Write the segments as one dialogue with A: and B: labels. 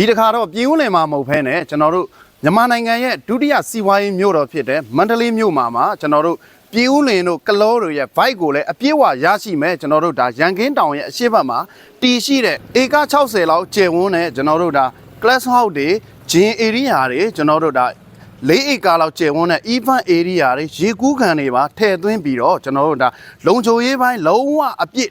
A: ဒီတစ်ခါတော့ပြည်ဦးလင်မှာမဟုတ်ဘဲနဲ့ကျွန်တော်တို့မြန်မာနိုင်ငံရဲ့ဒုတိယစီးပွားရေးမြို့တော်ဖြစ်တဲ့မန္တလေးမြို့မှာမှာကျွန်တော်တို့ပြည်ဦးလင်တို့ကလောတို့ရဲ့ bike ကိုလည်းအပြည့်အဝရရှိမဲ့ကျွန်တော်တို့ဒါရန်ကင်းတောင်ရဲ့အရှိတ်ဘက်မှာတီရှိတဲ့ဧက60လောက်ကျယ်ဝန်းတဲ့ကျွန်တော်တို့ဒါ class house တွေဂျင်း area တွေကျွန်တော်တို့ဒါလေးဧကလောက်ကျယ်ဝန်းတဲ့ event area တွေရေကူးခံတွေပါထည့်သွင်းပြီးတော့ကျွန်တော်တို့ဒါလုံခြုံရေးပိုင်းလုံးဝအပြည့်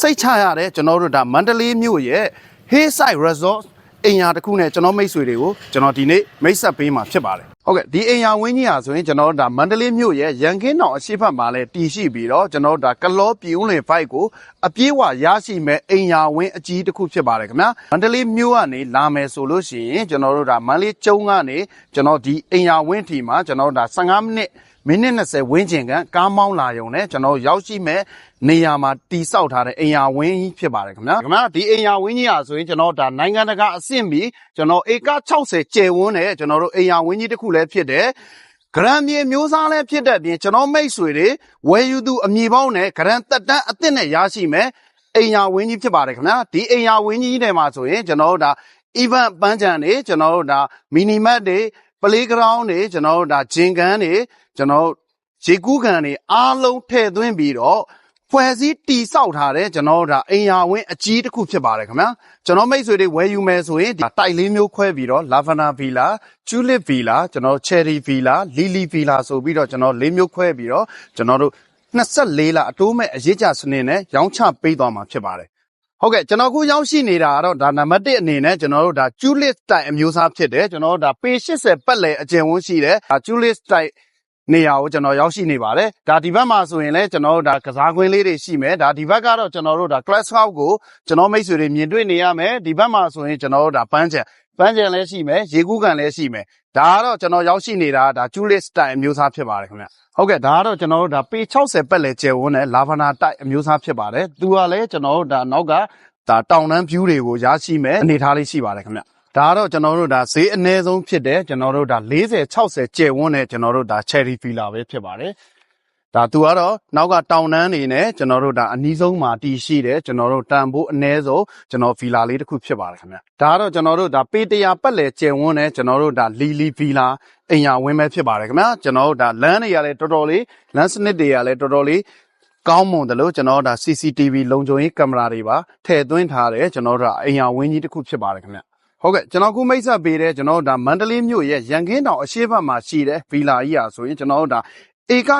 A: စိတ်ချရတဲ့ကျွန်တော်တို့ဒါမန္တလေးမြို့ရဲ့ Hayside Resort အိမ်ယာတစ်ခုနဲ့ကျွန်တော်မိတ်ဆွေတွေကိုကျွန်တော်ဒီနေ့မိတ်ဆက်ပေးမှာဖြစ်ပါတယ်ဟုတ်ကဲ့ဒီအိမ်ယာဝင်းကြီးဟာဆိုရင်ကျွန်တော်တို့ဒါမန္တလေးမြို့ရဲ့ရန်ကင်းတောင်အရှိတ်ဘက်မှာလည်းတည်ရှိပြီးတော့ကျွန်တော်တို့ဒါကလောပြည်ဦးလင်ဖိုက်ကိုအပြေးဝရရှိမဲ့အိမ်ယာဝင်းအကြီးတစ်ခုဖြစ်ပါတယ်ခင်ဗျာမန္တလေးမြို့ကနေလာမယ်ဆိုလို့ရှိရင်ကျွန်တော်တို့ဒါမန္တလေးကျုံကနေကျွန်တော်ဒီအိမ်ယာဝင်းထီမှာကျွန်တော်တို့ဒါ15မိနစ်မိနစ်20ဝန်းကျင်ကကားမောင်းလာရုံနဲ့ကျွန်တော်ရောက်ရှိမဲ့နေရာမှာတီဆောက်ထားတဲ့အိမ်ယာဝင်းကြီးဖြစ်ပါတယ်ခင်ဗျာခင်ဗျာဒီအိမ်ယာဝင်းကြီးဟာဆိုရင်ကျွန်တော်ဒါနိုင်ငံတကာအဆင့်ပြီးကျွန်တော်ဧက60ကျယ်ဝန်းတဲ့ကျွန်တော်တို့အိမ်ယာဝင်းကြီးတစ်ခုလည်းဖြစ်တယ်ဂရန်မြေမျိုးစားလည်းဖြစ်တဲ့ပြင်ကျွန်တော်မိတ်ဆွေတွေဝယ်ယူသူအမည်ပေါင်းနဲ့ဂရန်တက်တန်းအသစ်နဲ့ရရှိမဲ့အိမ်ယာဝင်းကြီးဖြစ်ပါတယ်ခင်ဗျာဒီအိမ်ယာဝင်းကြီးထဲမှာဆိုရင်ကျွန်တော်တို့ဒါ event ပန်းချံတွေကျွန်တော်တို့ဒါ minimat တွေ playground တွေကျွန်တော်တို့ဒါဂျင်ကန်တွေကျွန်တော်တို့ရေကူးကန်တွေအားလုံးထည့်သွင်းပြီးတော့ ဖွဲ့စည်းတီဆောက်ထားတဲ့ကျွန်တော်တို့ဒါအိမ်ယာဝင်းအကြီးတစ်ခုဖြစ်ပါတယ်ခင်ဗျာကျွန်တော်မိတ်ဆွေတွေဝယ်ယူမယ်ဆိုရင်ဒီတိုက်လေးမျိုးခွဲပြီးတော့ lavender villa tulip villa ကျွန်တော် cherry villa lily villa ဆိုပြီးတော့ကျွန်တော်လေးမျိုးခွဲပြီးတော့ကျွန်တော်တို့24လအတိုးမဲ့အရေးကြစနစ်နဲ့ရောင်းချပေးသွားမှာဖြစ်ပါတယ်ဟုတ်ကဲ့ကျွန်တော်ခုရောက်ရှိနေတာကတော့ဒါနံပါတ်1အနေနဲ့ကျွန်တော်တို့ဒါ Julius တိုက်အမျိုးအစားဖြစ်တယ်ကျွန်တော်တို့ဒါပေ80ပတ်လည်အကျယ်ဝန်းရှိတယ်ဒါ Julius တိုက် နေရာကိုကျွန်တော်ရောက်ရှိနေပါတယ်ဒါဒီဘက်မှာဆိုရင်လည်းကျွန်တော်တို့ဒါကစားကွင်းလေးတွေရှိမယ်ဒါဒီဘက်ကတော့ကျွန်တော်တို့ဒါ class house ကိုကျွန်တော်မိတ်ဆွေတွေမြင်တွေ့နေရမယ်ဒီဘက်မှာဆိုရင်ကျွန်တော်တို့ဒါပန်းချံပန်းချံလည်းရှိမယ်ရေကူးကန်လည်းရှိမယ်ဒါကတော့ကျွန်တော်ရောက်ရှိနေတာဒါ Julius တိုက်အမျိုးအစားဖြစ်ပါတယ်ခင်ဗျဟုတ်ကဲ့ဒါကတော့ကျွန်တော်တို့ဒါပေ60ပတ်လည်ကျယ်ဝန်းတဲ့ lavender တိုက်အမျိုးအစားဖြစ်ပါတယ်သူကလည်းကျွန်တော်တို့ဒါနောက်ကဒါတောင်တန်း view တွေကိုရရှိမဲ့အနေအထားလေးရှိပါတယ်ခင်ဗျ ဒါကတော့ကျွန်တော်တို့ဒါဈေးအနည်းဆုံးဖြစ်တဲ့ကျွန်တော်တို့ဒါ40 60ကျယ်ဝန်းတဲ့ကျွန်တော်တို့ဒါ cherry villa ပဲဖြစ်ပါတယ်ဒါသူကတော့နောက်ကတောင်တန်းနေနဲ့ကျွန်တော်တို့ဒါအနီးဆုံးမှာတည်ရှိတယ်ကျွန်တော်တို့တန်ဖိုးအနည်းဆုံးကျွန်တော်ဗီလာလေးတစ်ခုဖြစ်ပါတယ်ခင်ဗျဒါကတော့ကျွန်တော်တို့ဒါပေတရာပတ်လည်ကျယ်ဝန်းတဲ့ကျွန်တော်တို့ဒါလီလီဗီလာအိမ်ယာဝင်းပဲဖြစ်ပါတယ်ခင်ဗျကျွန်တော်တို့ဒါလမ်းတွေကလည်းတော်တော်လေးလမ်းစနစ်တွေကလည်းတော်တော်လေးကောင်းမွန်တယ်လို့ကျွန်တော်တို့ဒါ CCTV လုံခြုံရေးကင်မရာတွေပါထည့်သွင်းထားတယ်ကျွန်တော်တို့ဒါအိမ်ယာဝင်းကြီးတစ်ခုဖြစ်ပါတယ်ခင်ဗျ ဟုတ်ကဲ့ကျွန်တော်ခုမိတ်ဆက်ပေးတဲ့ကျွန်တော်တို့ဒါမန္တလေးမြို့ရဲ့ရန်ကင်းတောင်အရှိတ်ဘက်မှာရှိတဲ့ဗီလာကြီးอ่ะဆိုရင်ကျွန်တော်တို့ဒါဧက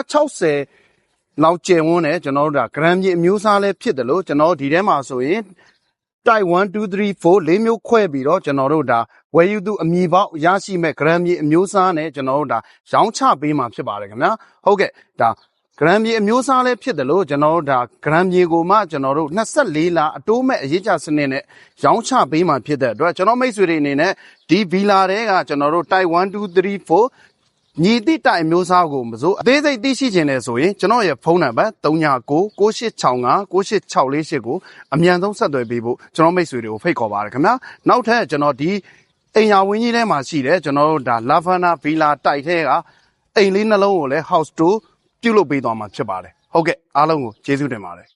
A: 60လောက်ကျယ်ဝန်းတယ်ကျွန်တော်တို့ဒါဂရမ်ကြီးအမျိုးအစားလည်းဖြစ်တယ်လို့ကျွန်တော်တို့ဒီထဲမှာဆိုရင် type 1 2 3 4လေးမျိုးခွဲပြီးတော့ကျွန်တော်တို့ဒါဝယ်ယူသူအမည်ပေါက်ရရှိမဲ့ဂရမ်မြေအမျိုးအစားနဲ့ကျွန်တော်တို့ဒါရောင်းချပေးမှာဖြစ်ပါတယ်ခင်ဗျာဟုတ်ကဲ့ဒါ ဂရမ်မြေအမျိုးအစားလည်းဖြစ်တယ်လို့ကျွန်တော်တို့ဒါဂရမ်မြေကိုမှကျွန်တော်တို့24လအတိုးမဲ့အရေးကြစနစ်နဲ့ရောင်းချပေးမှာဖြစ်တဲ့အတွက်ကျွန်တော်မိတ်ဆွေတွေအနေနဲ့ဒီဗီလာတွေကကျွန်တော်တို့ type 1 2 3 4ညီတိတိုင်မျိုးစားကိုမစိုးအသေးစိတ်သိရှိခြင်းနဲ့ဆိုရင်ကျွန်တော်ရဲ့ဖုန်းနံပါတ်39 9865 9864ကိုအမြန်ဆုံးဆက်သွယ်ပေးဖို့ကျွန်တော်မိတ်ဆွေတွေကိုဖိတ်ခေါ်ပါရခင်ဗျာနောက်ထပ်ကျွန်တော်ဒီအိမ်ယာဝင်းကြီးထဲမှာရှိတယ်ကျွန်တော်တို့ဒါ Lavana Villa တိုက်ထဲကအိမ်လေးနှလုံးကိုလည်း house tour ပြုလုပ်ပေးသွားမှာဖြစ်ပါတယ်ဟုတ်ကဲ့အားလုံးကိုကျေးဇူးတင်ပါတယ်